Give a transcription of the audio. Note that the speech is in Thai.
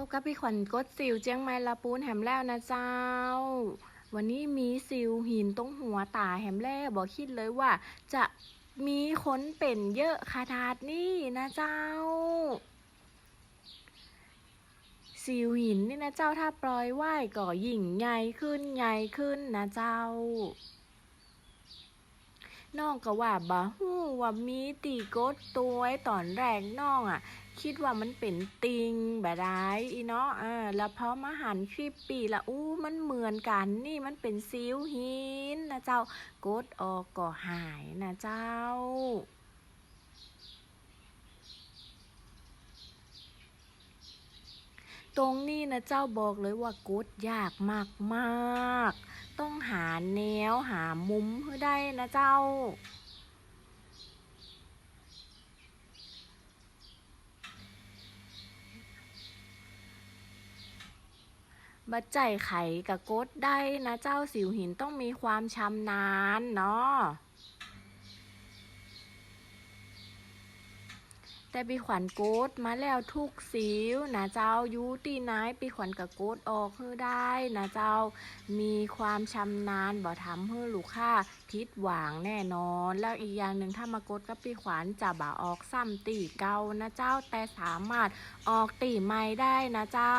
พบกับพี่ขวัญกดสิวเจียงไม้ละปูนแหมแล้วนะเจ้า วันนี้มีสิวหินตรงหัวตาแหมแล้วบอกคิดเลยว่า จะมีคนเป็นเยอะขนาดนี้นะเจ้า สิวหินนี่นะเจ้าถ้าปล่อยไหวก็ยิ่งใหญ่ขึ้นใหญ่ขึ้นนะเจ้า น้องก็ว่าบ่ฮู้ว่ามีตีโกดตัวไว้ตอนแรกน้องอะ คิดว่ามันเป็นติงแบบไรอีเนาะอ่าแล้วพอมาหันคลิปปีละอู้มันเหมือนกันนี่มันเป็นซิวหินนะเจ้าโกดออกก็หายนะเจ้า ตรงนี้นะเจ้าบอกเลยว่ากดยากมากๆต้องหาแนวหามุมให้ได้นะเจ้า บัดใจไขกับกดได้นะเจ้าสิวหินต้องมีความชำนาญเนาะ แต่ปีขวัญโกดมาแล้วทุกสิวนะเจ้ายูตีนายปีขวัญกับโกดออกเฮ้ได้นะเจ้า มีความชำนาญบ่ทำให้ลูกค้าทิศหวางแน่นอน แล้วอีกอย่างหนึ่งถ้ามากดกับปีขวัญจะบ่าออกซ้ำตีเก่านะเจ้าแต่สามารถออกตีใหม่ได้นะเจ้า